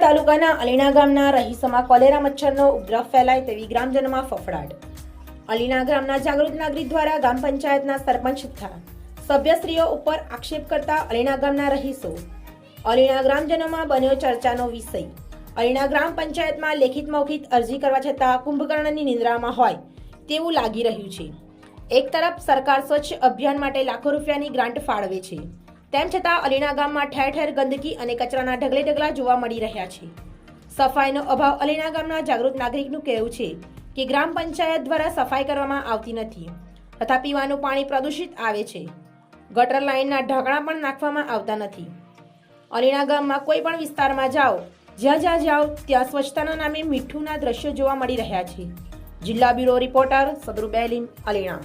તાલુકાના અલીણા ગામના રહીશોમાં કોલેરા મચ્છરનો ઉપદ્રવ ફેલાય તેવી ગ્રામજનોમાં ફફડાટ. અલીણા ગામના જાગૃત નાગરિક દ્વારા ગ્રામ પંચાયતના સરપંચ તથા સભ્યશ્રીઓ ઉપર આક્ષેપ કરતા અલીણા ગામના રહીશો, અલીણા ગ્રામજનોમાં બન્યો ચર્ચાનો વિષય. અલીણા ગ્રામ પંચાયતમાં લેખિત મૌખિત અરજી કરવા છતાં કુંભકર્ણની નિંદ્રામાં હોય તેવું લાગી રહ્યું છે. એક તરફ સરકાર સ્વચ્છ અભિયાન માટે લાખો રૂપિયાની ગ્રાન્ટ ફાળવે છે. તેમ છતાં અલીણા ગામમાં ઠેર ઠેર ગંદકી અને કચરાના ઢગલે ઢગલા જોવા મળી રહ્યા છે. સફાઈનો અભાવ અલીણા ગામના જાગૃત નાગરિકનું કહેવું છે કે ગ્રામ પંચાયત દ્વારા સફાઈ કરવામાં આવતી નથી. તથા પીવાનું પાણી પ્રદૂષિત આવે છે. ગટર લાઇનના ઢાંકણા પણ નાખવામાં આવતા નથી. અલીણા ગામમાં કોઈ પણ વિસ્તારમાં જાઓ, જ્યાં જ્યાં જાઓ, ત્યાં સ્વચ્છતાના નામે મીઠુંના દ્રશ્યો જોવા મળી રહ્યા છે. જિલ્લા બ્યુરો રિપોર્ટર સદરુ બેલીમ અલીણા.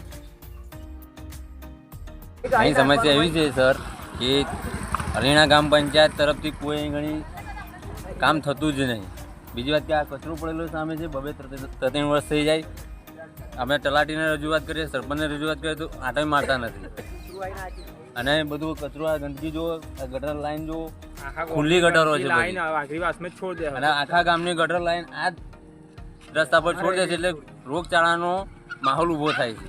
અહીં સમસ્યા એવી છે, સર. કે હરિણા ગ્રામ પંચાયત તરફથી કોઈ ઘણી કામ થતું જ નહીં. બીજી વાત કે આ કચરો પડેલો સામે છે બબે ત્રણ વર્ષ થઈ જાય. અમે તલાટીને રજૂઆત કરીએ સરપંચને રજૂઆત કરીએ તો આંટા મારતા નથી. અને બધું કચરો આ ગંદકી જો ગટર લાઈન જો ખુલ્લી ગટરો છે અને આખા ગામની ગટર લાઈન આ રસ્તા પર છોડી દે છે એટલે રોગચાળાનો માહોલ ઊભો થાય છે.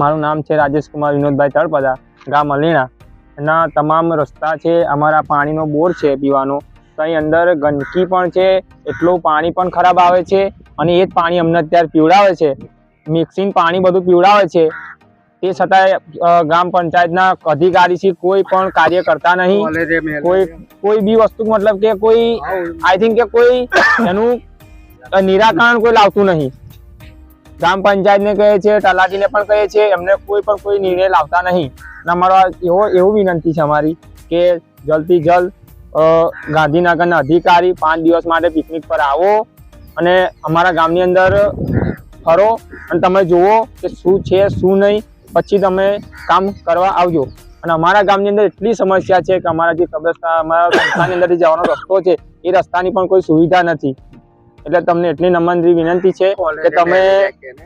મારું નામ છે રાજેશ કુમાર વિનોદભાઈ તળપદા ગામ અલીણા. એના તમામ રસ્તા છે અમારા પાણીનો બોર છે પીવાનો. તો અહીં અંદર ગંદકી પણ છે એટલું પાણી પણ ખરાબ આવે છે અને એ જ પાણી અમને અત્યારે પીવડાવે છે. મિક્સિંગ પાણી બધું પીવડાવે છે. તે છતાંય ગ્રામ પંચાયતના અધિકારીથી કોઈ પણ કાર્ય કરતા નહીં. કોઈ કોઈ બી વસ્તુ મતલબ કે કોઈ આઈ થિંક કે કોઈ એનું નિરાકરણ કોઈ લાવતું નહીં. ગ્રામ પંચાયતને કહે છે તલાટીને પણ કહે છે એમને કોઈ પણ કોઈ નિર્ણય લાવતા નહીં. અને અમારો એવો એવું વિનંતી છે અમારી કે જલ્દથી જલ્દ ગાંધીનગરના અધિકારી પાંચ દિવસ માટે પિકનિક પર આવો અને અમારા ગામની અંદર ફરો અને તમે જુઓ કે શું છે શું નહીં પછી તમે કામ કરવા આવજો. અને અમારા ગામની અંદર એટલી સમસ્યા છે કે અમારા જે કબ્રસ્તાન અમારા સંસ્થાની અંદરથી જવાનો રસ્તો છે એ રસ્તાની પણ કોઈ સુવિધા નથી. એટલે તમને એટલી નમ્ર વિનંતી છે કે તમે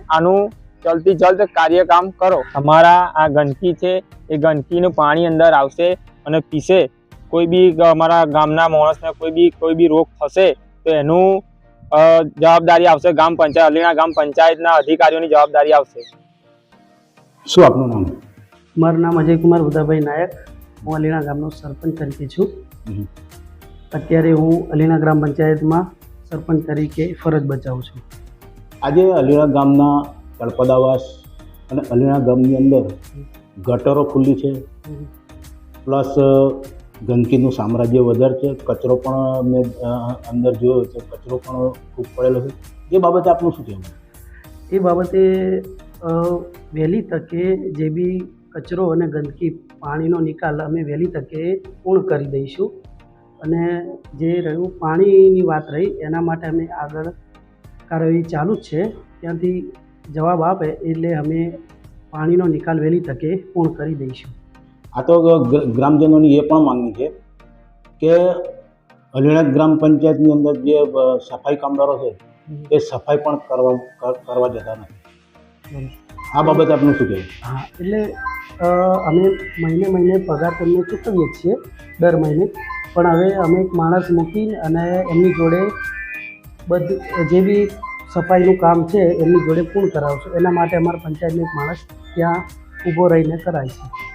આનું જલ્દથી જલ્દ કાર્યકામ કરો. અમારા આ ગંદકી છે એ ગંદકીનું પાણી અંદર આવશે અને પીશે. કોઈ બી અમારા ગામના માણસને કોઈ બી કોઈ બી રોગ થશે તો એનું જવાબદારી આવશે ગામ પંચાયત અલીણા ગ્રામ પંચાયતના અધિકારીઓની જવાબદારી આવશે. શું આપનું નામ? મારું નામ અજયકુમાર બુધાભાઈ નાયક. હું અલીણા ગામનો સરપંચ તરીકે છું. અત્યારે હું અલીણા ગ્રામ પંચાયતમાં સરપંચ તરીકે ફરજ બજાવું છું. આજે અલીણા ગામના તળપદાવાસ અને અલીણા ગામની અંદર ગટરો ખુલ્લી છે. પ્લસ ગંદકીનું સામ્રાજ્ય વધારે છે. કચરો પણ મેં અંદર જોયો છે. કચરો પણ ખૂબ પડેલો છે. એ બાબતે આપનું શું કહેવું? એ બાબતે વહેલી તકે જે બી કચરો અને ગંદકી, પાણીનો નિકાલ અમે વહેલી તકે પૂર્ણ કરી દઈશું. અને જે રહ્યું, પાણીની વાત રહી, એના માટે અમે આગળ કાર્યવાહી ચાલુ જ છે. ત્યાંથી જવાબ આપે એટલે અમે પાણીનો નિકાલ વહેલી તકે પૂર્ણ કરી દઈશું. આ તો ગ્રામજનોની એ પણ માંગણી છે કે અલીણા ગ્રામ પંચાયતની અંદર જે સફાઈ કામદારો છે એ સફાઈ પણ કરવા કરવા જતા નથી. આ બાબત આપનું શું કહેવું? હા એટલે અમે મહિને મહિને પગાર તેમને ચૂકવીએ છીએ દર મહિને. પણ હવે અમે એક માણસ મૂકી અને એમની જોડે બધું જે બી સફાઈનું કામ છે, એમની જોડે પૂર્ણ કરાવશું એના માટે અમારા પંચાયતનો એક માણસ ત્યાં ઊભો રહીને કરાય છે.